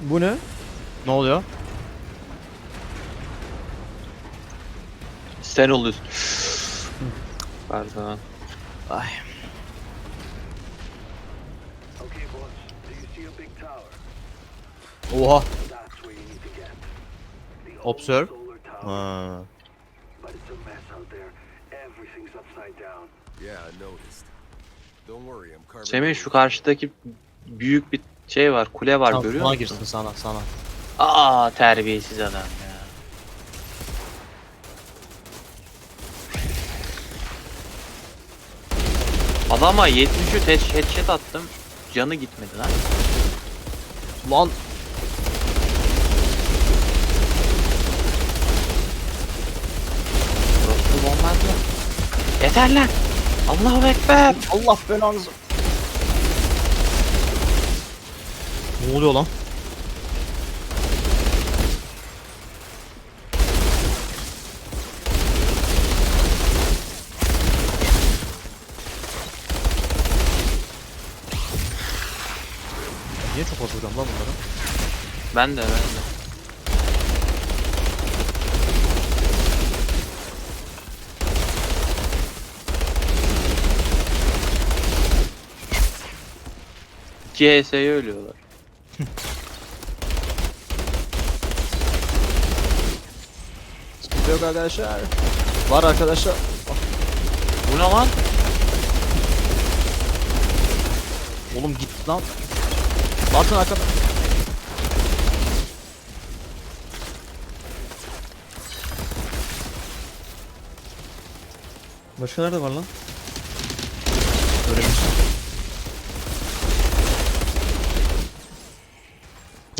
Bu ne? Ne oluyor? Sen oluyorsun. Pardon. Ay. Okay, boss. Do you see a big tower? Oha. Observe. Ha. But it's a mess out there. Everything's upside down. Yeah, I noticed. Don't worry, I'm carving. Semih şu karşıdaki büyük bir şey var, kule var Tamam, görüyor musun? girsin sana sana. Aa terbiyesiz adam ya. Adama 73 head- headshot attım. Canı gitmedi lan. Lan Burası olmaz mı? Yeter lan. Allahu Ekber. Allah belanızı. Ne oluyor lan? Niye çok az vuruyorum lan bunları? Ben de ben de. HS'ye ölüyorlar. Sıkıntı yok arkadaşlar. Var arkadaşlar. Bu ne lan? Oğlum git lan. Bakın arkada. Başka nerede var lan? Öğrenmiş.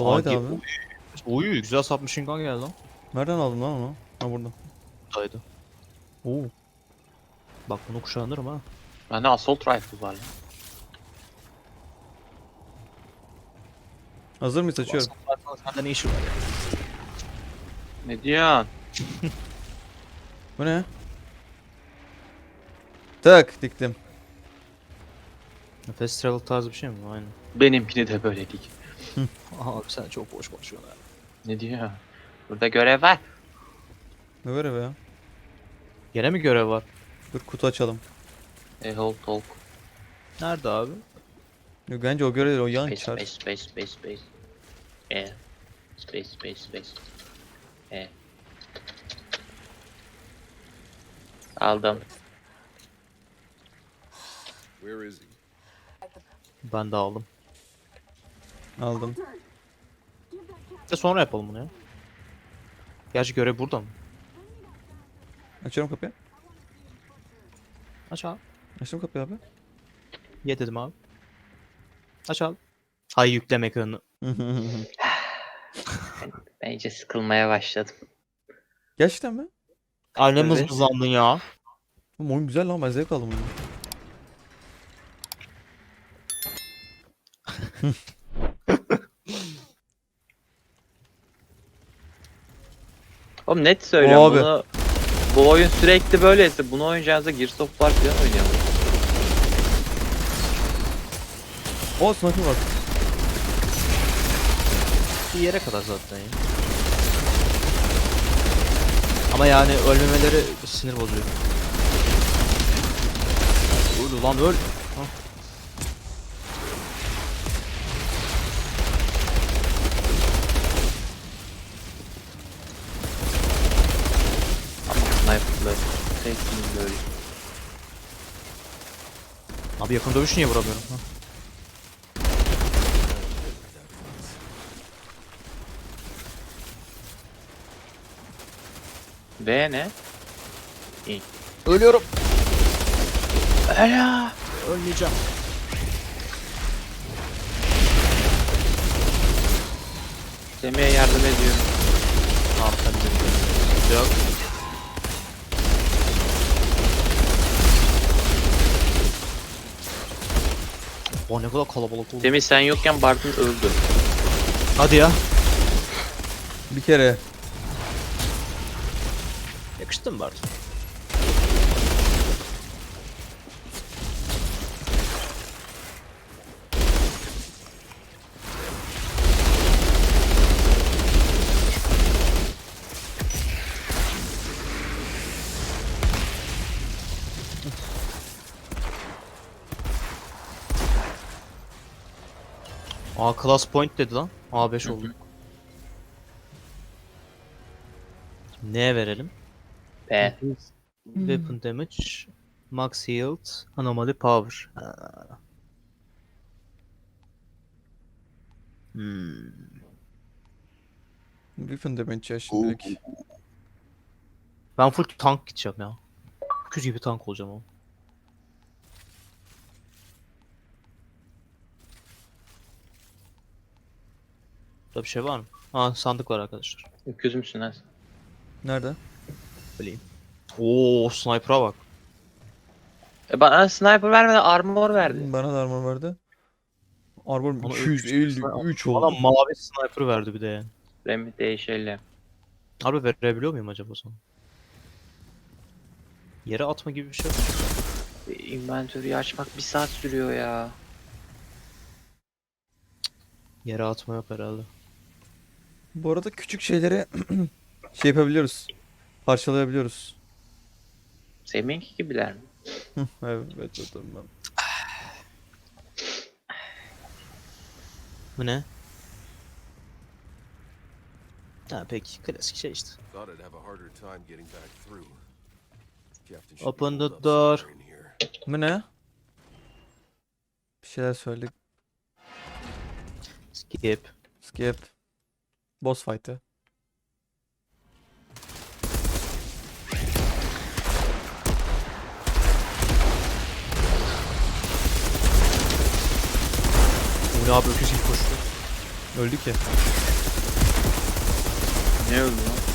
Kolaydı Aa, abi. Oy güzel submachine gun geldi lan. Nereden aldın lan onu? Ha burada. Buradaydı. Oo. Bak bunu kuşanırım ha. Bende assault rifle var lan. Hazır mıyız açıyorum. Sende ne işi var? Ne diyorsun? Bu ne? Tak diktim. Fast travel tarzı bir şey mi? Aynen. Benimkini de böyle dik. Abi sen çok boş konuşuyorsun ya. Ne diyor? Burada görev var. Ne be ya? Gene mi görev var? Dur kutu açalım. E hold talk. Nerede abi? Yok, Bence o görev değil o yan Space, çar. space, space, space, space. E. Space, space, space. E. Aldım. Where is he? Ben de aldım. Aldım. De sonra yapalım bunu ya. Gerçi görev burada mı? Açıyorum kapıyı. Aç abi. Açtım kapıyı abi. Ye dedim abi. Aç abi. Hay yükleme ekranını. Ben iyice sıkılmaya başladım. Gerçekten mi? Annem Evet. mızmızlandın ya. Oğlum oyun güzel lan ben zevk aldım oyunu. Oğlum net söylüyorum Abi. bunu. Bu oyun sürekli böyleyse bunu oynayacağınızda Gears of War falan oynayalım. O sniper var. Bir yere kadar zaten ya. Ama yani ölmemeleri sinir bozuyor. Öl ulan öl. Ama sniper'lı. Hepsinin böyle. Abi yakın dövüş niye vuramıyorum? Hah. V ne? Ölüyorum. Ela. Ölmeyeceğim. Semih'e yardım ediyorum. Sen de Yok. O ne kadar kalabalık oldu. Semih sen yokken Barton öldü. Hadi ya. Bir kere. Yakıştı mı Bart? Aa class point dedi lan. A5 Hı hı. oldu. Neye verelim? B. Weapon damage, max health, anomaly power. Ha. Hmm. Weapon damage ya şimdilik. Ben full tank gideceğim ya. Öküz gibi tank olacağım ama. Burada bir şey var mı? Ha sandık var arkadaşlar. Öküz müsün lan sen? Nerede? Bileyim. Oo sniper'a bak. E bana sniper vermedi armor verdi. Bana da armor verdi. Armor Bana 253 Bana oldu. mavi sniper verdi bir de yani. Remi değişelim. Harbi verebiliyor muyum acaba sana? Yere atma gibi bir şey yok. Inventory'yi açmak bir saat sürüyor ya. Yere atma yok herhalde. Bu arada küçük şeyleri şey yapabiliyoruz. Parçalayabiliyoruz. Seminki gibiler mi? Evet, evet, tamam. Bu ne? Ha peki klasik şey işte. Thought I'd have a harder time getting back through. Captain should be Open the holed up door. somewhere in here. Bu ne? Bir şeyler söyle. Skip. Skip. Boss fight'ı. Bu ne abi öküz gibi koştu. Öldü ki. Ne öldü lan?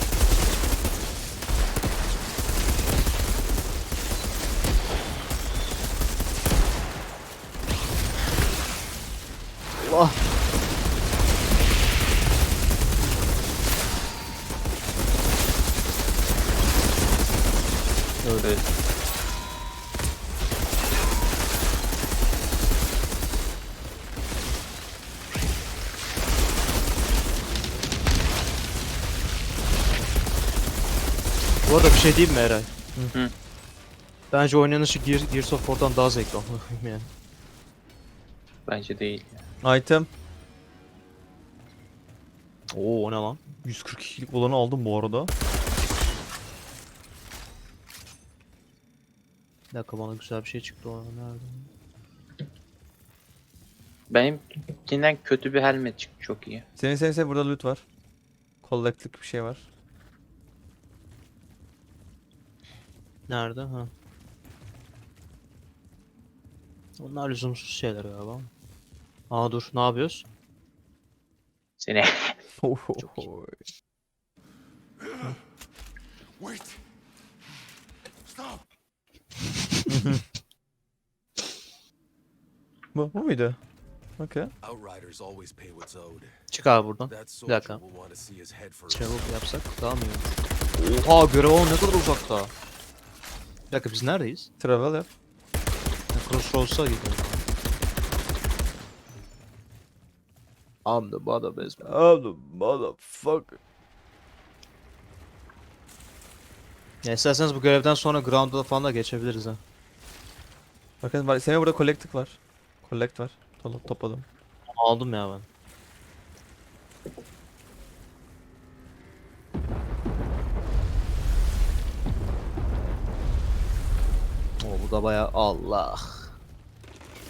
Bu arada bir şey diyeyim mi Eray? Hı. Bence oynanışı Gear, Gears of War'dan daha zevkli koyayım yani. Bence değil. ya. Item. Oo o ne lan? 142'lik olanı aldım bu arada. Bir dakika bana güzel bir şey çıktı o nerede? Benimkinden kötü bir helmet çıktı çok iyi. Senin senin senin burada loot var. Collect'lık bir şey var. Nerede? Ha. Onlar lüzumsuz şeyler galiba. Aa dur ne yapıyoruz? Seni Çok iyi. Wait! Stop! Bu, bu muydu? Okey. Outriders always pay what's owed. Çık abi buradan. Bir dakika. Travel yapsak daha mı iyi? Oha görev o ne kadar uzakta. Bir dakika biz neredeyiz? Travel yap. Ha, Crossroads'a gidiyoruz. I'm the bada basement. Oh the motherfucker. Ya isterseniz bu görevden sonra Ground'a falan da geçebiliriz ha. Bakın var, senin burada collect'lık var. Collect var. Topla- Topladım. Aldım ya ben. Bu da baya Allah.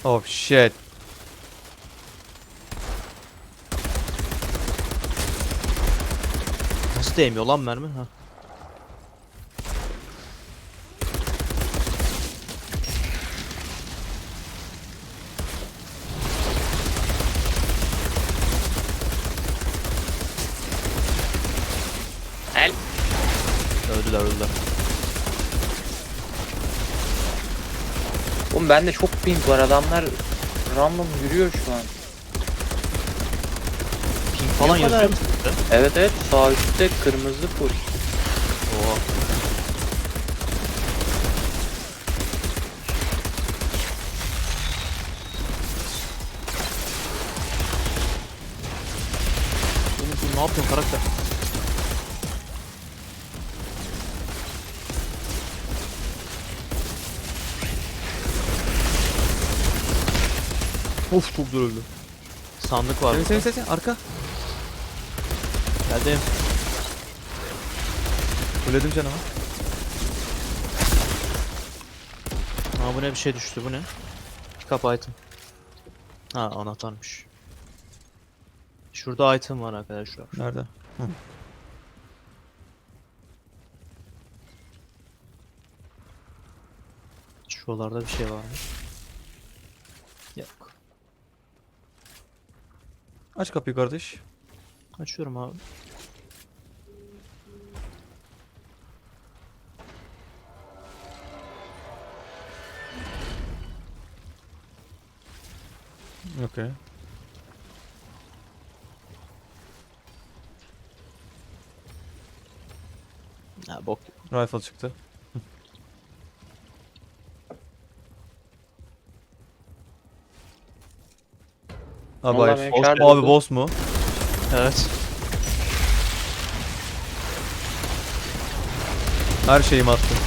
Oh shit. Nasıl değmiyor lan mermi? Ha. Oğlum bende çok ping var adamlar random yürüyor şu an. Ping falan kadar- yazıyor? Evet evet sağ üstte kırmızı full. Oha. Oğlum ne yapıyorsun karakter? Of çok zor öldü. Sandık var. Sevin burada. sevin sevin arka. Geldim. Fulledim canımı. Aa bu ne bir şey düştü bu ne? Pick up item. Ha anahtarmış. Şurada item var arkadaşlar. Nerede? Şuralarda bir şey var mı? Yok. Aç kapıyı kardeş. Açıyorum abi. Okey. Ha bok. Rifle çıktı. Abi Vallahi hayır. benim şarj Abi oldu. boss mu? Evet. Her şeyimi attım.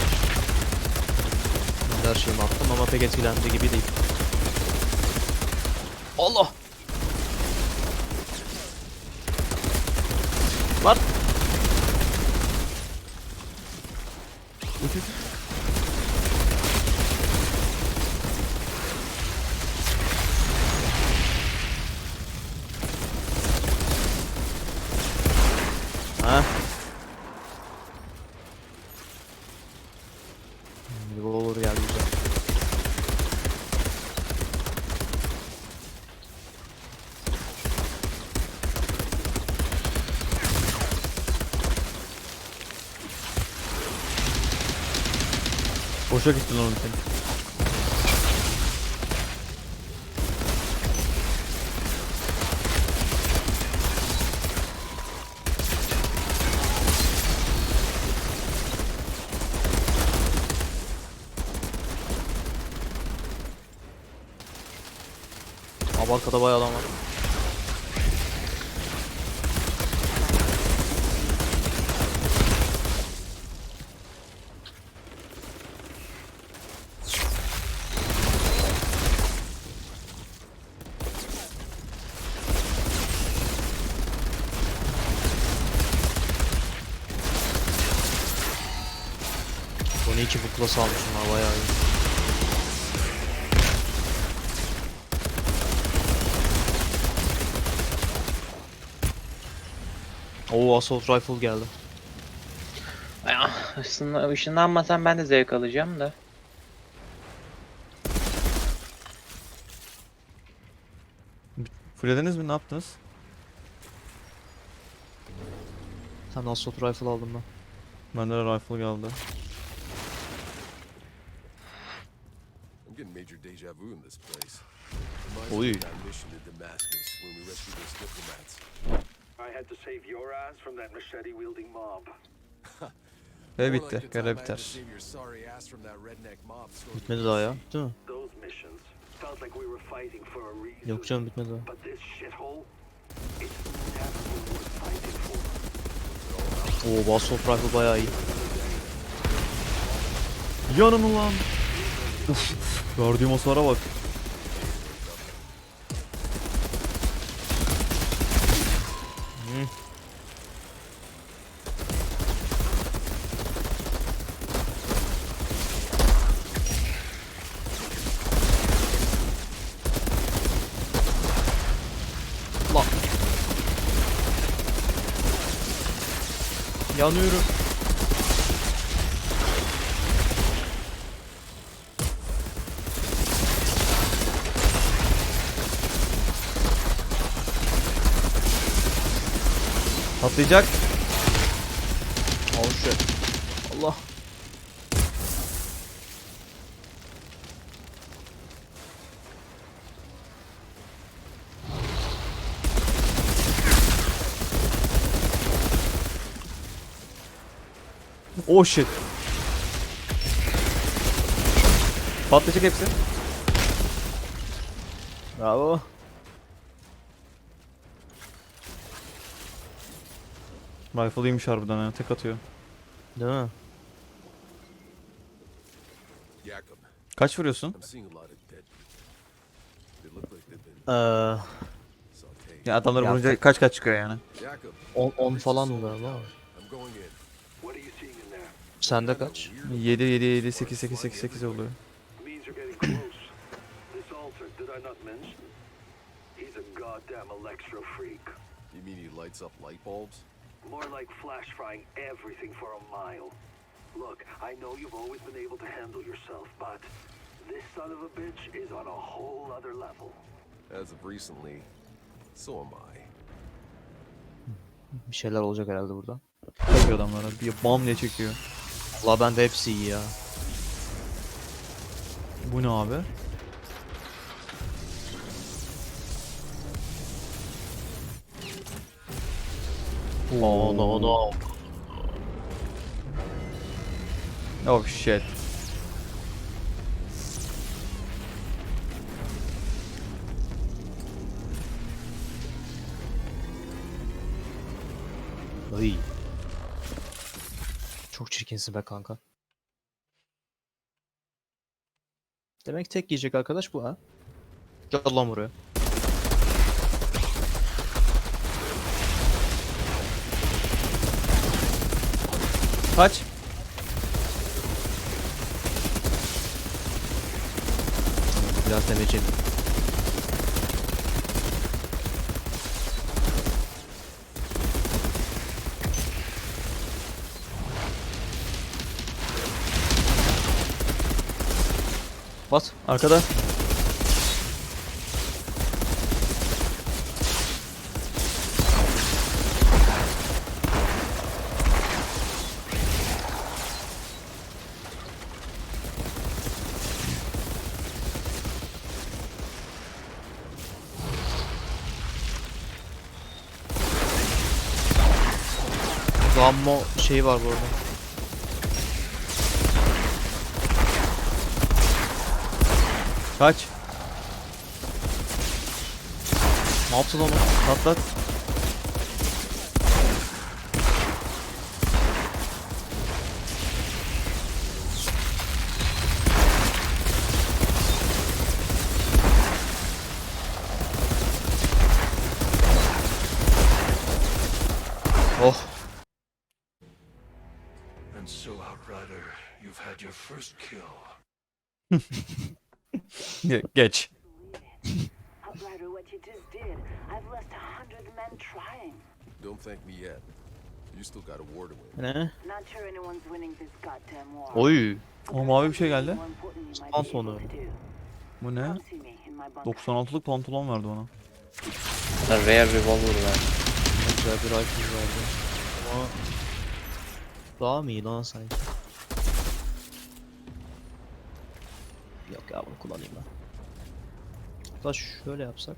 Ben de her şeyimi attım ama pek etkilendi gibi değil. Allah! Lan! Ha? Hmm, Revolver geldi güzel. Boşa gitti lan onun. Abi arkada bayağı adam var. Bukla salmışım ha bayağı iyi. Oo assault rifle geldi. Işınla- ışınlanmasam ben de zevk alacağım da. Fullediniz mi? Ne yaptınız? Sen de assault rifle aldım ben. Bende de rifle geldi. I'm getting in this place. Reminds Oy. me of that mission in Damascus when we rescued those diplomats. I had to save your ass from that machete-wielding mob. Ve bitti. Görev to biter. Bitmedi daha ya. Değil mi? Those missions felt like we were fighting for a reason. Yok canım bitmedi daha. Oo bu assault rifle bayağı iyi. Yanım ulan. Uf, gördüğüm hasara bak. La. Yanıyorum. Patlayacak. Oh shit. Allah. Oh shit. Patlayacak hepsi. Bravo. Rifle iyiymiş harbiden ya. Tek atıyor. Değil mi? Kaç vuruyorsun? Ee, Ya adamları Ya vurunca kaç kaç çıkıyor yani. Jacob, 10 10 falan mı galiba? Sende kaç? 7 7 7 8 8 8 8 oluyor. Means you're getting close. this altar, did I not mention? He's a goddamn Electro freak. You mean he lights up light bulbs? More like flash frying everything for a mile. Look, I know you've always been able to handle yourself, but this son of a bitch is on a whole other level. As of recently, so am I. Bir şeyler olacak herhalde burada. Çekiyor adamlara. Bir bam diye çekiyor. Valla bende hepsi iyi ya. Bu ne abi? Oh no no. Oh shit. Ay. Çok çirkinsin be kanka. Demek tek yiyecek arkadaş bu ha. Gel lan buraya. Kaç? Biraz demeyeceğim. Bas. Arkada. Gammo şeyi var bu arada. Kaç. Ne yaptı lan o? Patlat. Ge- Geç. Outrider, what you just did. I've lost a hundred men trying. Don't thank me yet. You still got a war to win. Ne? Not sure anyone's winning this goddamn war. Oy. O mavi bir şey geldi. Be sonu. Bu ne? Come see me in my bunker. 96'lık pantolon verdi ona. Rare revolver var. Güzel bir item verdi. Ama daha mı iyi lan sanki? Yok ya bunu kullanayım ben. Hatta şöyle yapsak.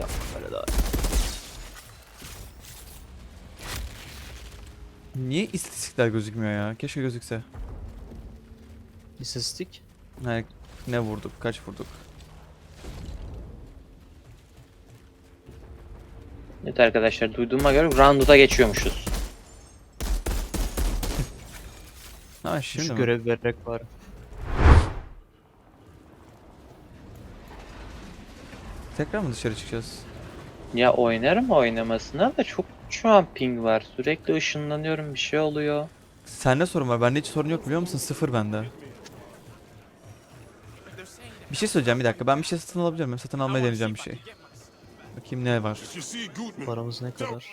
Yap böyle daha. Niye istatistikler gözükmüyor ya? Keşke gözükse. İstatistik. Ne, ne vurduk? Kaç vurduk? Evet arkadaşlar duyduğuma göre round'a geçiyormuşuz. Ha şimdi Şu mi? görev vererek var. Tekrar mı dışarı çıkacağız? Ya oynarım oynamasına da çok şu an ping var. Sürekli ışınlanıyorum bir şey oluyor. Sende sorun var. Bende hiç sorun yok biliyor musun? Sıfır bende. Bir şey söyleyeceğim bir dakika. Ben bir şey satın alabilir miyim? Satın almaya deneyeceğim bir şey. Bakayım ne var. Paramız ne kadar?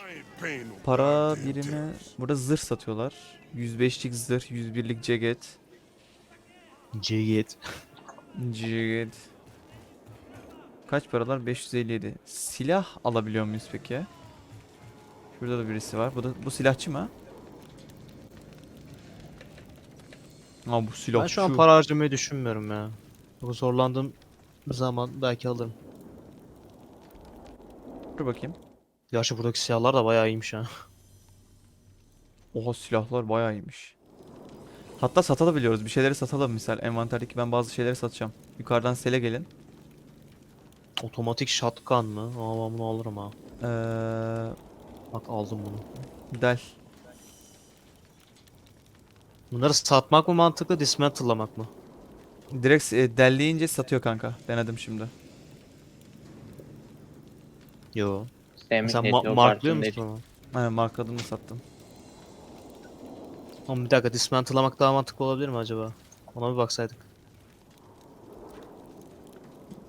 Para birimi... Burada zırh satıyorlar. 105'lik zırh, 101'lik ceket. Cegit. Ceket. Kaç paralar? 557. Silah alabiliyor muyuz peki? Şurada da birisi var. Bu da bu silahçı mı? Aa bu silahçı. Ben şu an para harcamayı düşünmüyorum ya. Bu zorlandığım zaman belki alırım. Dur bakayım. Gerçi buradaki silahlar da bayağı iyiymiş ha. Oha silahlar bayağı iyiymiş. Hatta satabiliyoruz. Bir şeyleri satalım misal. Envanterdeki ben bazı şeyleri satacağım. Yukarıdan sele gelin. Otomatik shotgun mı? Aa ben bunu alırım ha. Ee, Bak aldım bunu. del. Bunları satmak mı mantıklı, dismantle'lamak mı? Direkt e, delleyince satıyor kanka. Denedim şimdi. Yo. Semih Sen ma- marklıyor musun onu? Aynen markladığımı sattım. Oğlum bir dakika dismantle'lamak daha mantıklı olabilir mi acaba? Ona bir baksaydık.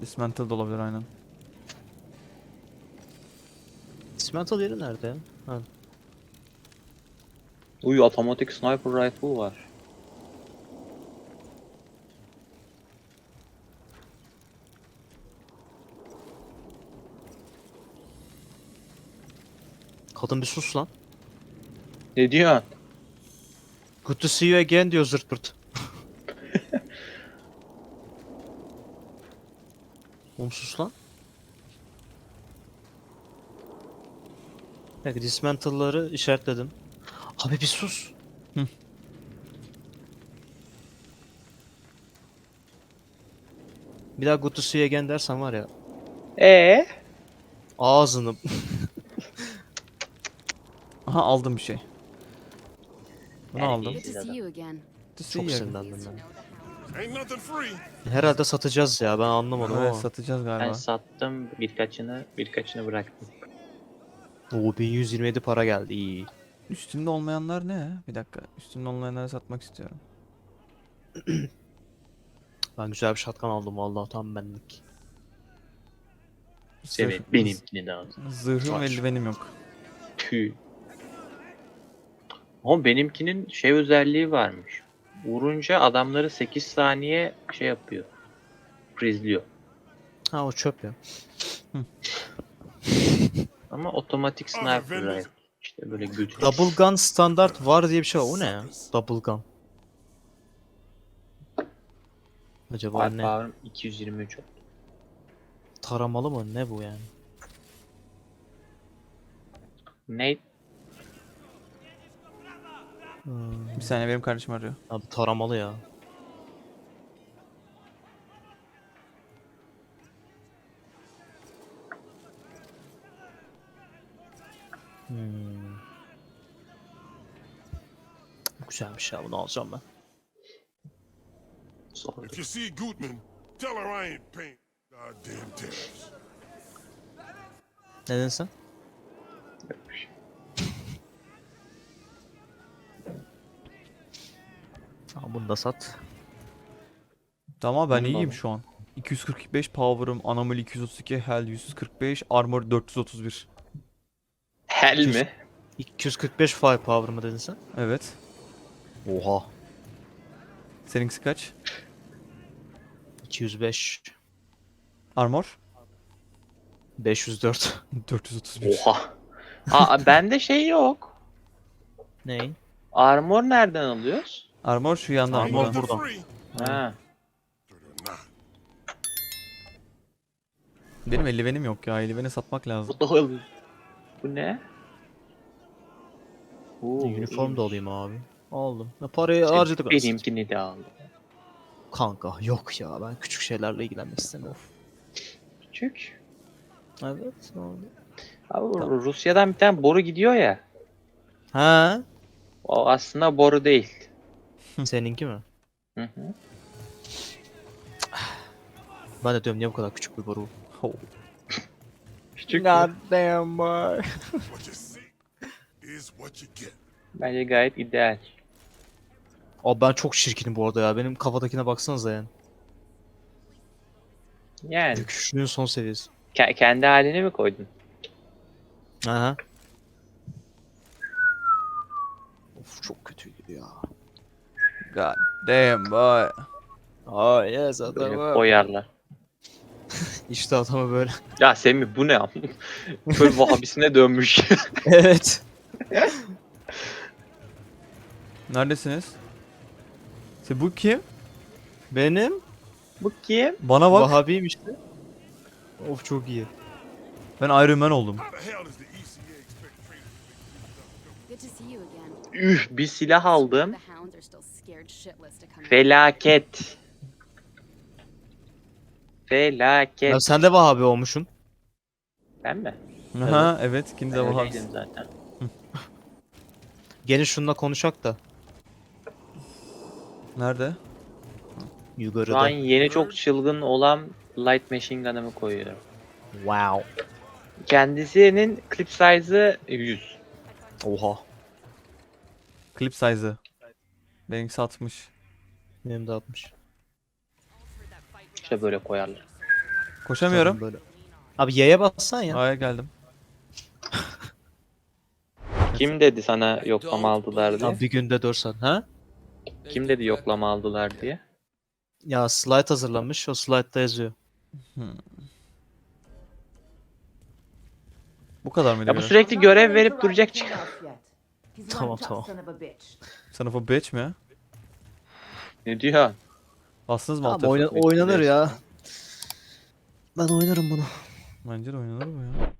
Dismantle da olabilir aynen. Dismantle yeri nerede ya? Ha. Uy otomatik sniper rifle var. Kadın bir sus lan. Ne diyorsun? Good to see you again diyor zırt pırt. Oğlum sus lan. Bir dakika dismantle'ları işaretledim. Abi bir sus. Hı. Bir daha good to see you again dersen var ya Ee? ağzını Aha aldım bir şey. Bunu aldım. Good to see you again. To see çok you. sinirlendim ben. Herhalde satacağız ya ben anlamadım Evet ama. satacağız Ben galiba. sattım birkaçını birkaçını bıraktım. Oo 1127 para geldi iyi. Üstünde olmayanlar ne? Bir dakika. Üstünde olmayanları satmak istiyorum. Ben güzel bir shotgun aldım vallahi tam benlik. Evet benimkini de aldım. Zırhım Aç. eldivenim yok. Tüy. Ama benimkinin şey özelliği varmış. Vurunca adamları 8 saniye şey yapıyor. Frizliyor. Ha o çöp ya. Ama otomatik sniper rifle. İşte böyle götür. Double gun standart var diye bir şey var. O ne ya? Double gun. Acaba Var ne? power'ım 223 oldu. Taramalı mı? Ne bu yani? Ne? Hmm. Bir saniye benim kardeşim arıyor. Abi taramalı ya. Hmm. Güzelmiş ya bunu alacağım ben. If you see Gutman, tell her I ain't paying goddamn tariffs. Ne dedin sen? Tamam bunu da sat. Tamam ben Bunu da iyiyim şu an. 245 power'ım, anomaly 232, hell 145, armor 431. Hell mi? 245 firepower mı dedin sen? Evet. Oha. Seninkisi kaç? 205. Armor? 504. 431. Oha. Aa bende şey yok. Ney? Armor nereden alıyoruz? Armor şu yandan Armor. Free. Ha. Benim eldivenim yok ya. Eldiveni satmak lazım. Bu ne? Oo, Uniform da alayım abi. Aldım. Ya parayı harcadık aslında. Benimkini de aldım. Kanka yok ya ben küçük şeylerle ilgilenmek istemiyorum. Küçük. Evet. oldu. Abi Rusya'dan bir tane boru gidiyor ya. Ha? O aslında boru değil. Seninki mi? Hı hı. Ben de diyorum niye bu kadar küçük bir boru? Oh. Küçük. damn boy. What you see is what you get. Bence gayet ideal. Abi ben çok çirkinim bu arada ya. Benim kafadakine baksanıza yani. Yani Küçüklüğün son seviyesi. ke- kendi halini mi koydun? Aha. Of çok kötüydü ya. God damn boy. Aa yes Böyle adamı. koyarlar. İşte adamı böyle. Ya Semih bu ne am? Böyle vahabisine dönmüş. evet. Neredesiniz? Se bu kim? Benim bu kim? Bana bak. Vahabiyim işte. Of çok iyi. Ben Iron Man oldum. Again. Üh bir silah aldım. Felaket. Felaket. Ya sen de Vahabi olmuşsun. Ben mi? Aha evet. Kim Ben de var. öyleydim zaten. Gelin şununla konuşak da. Nerede? Şu Yukarıda. an yeni çok çılgın olan Light Machine Gun'ımı koyuyorum. Wow. Kendisinin clip size'ı 100. Oha. Clip size'ı. Benimkisi 60. Benim de atmış. İşte böyle koyarlar. Koşamıyorum. Böyle. Abi Y'ye bassan ya. Hayır geldim. Kim dedi sana yoklama aldılar diye? Abi bir günde 4 saat. Ha? Kim dedi yoklama aldılar diye? Ya slide hazırlanmış. O slide'da yazıyor. Bu kadar mıydı Ya bu sürekli görev verip duracak çık. Tamam tamam. Sınıf o bitch mi? Ne diyor? Bastınız mı Abi altı? oyna- oynanır ya. Ben oynarım bunu. Bence de oynanır bu ya.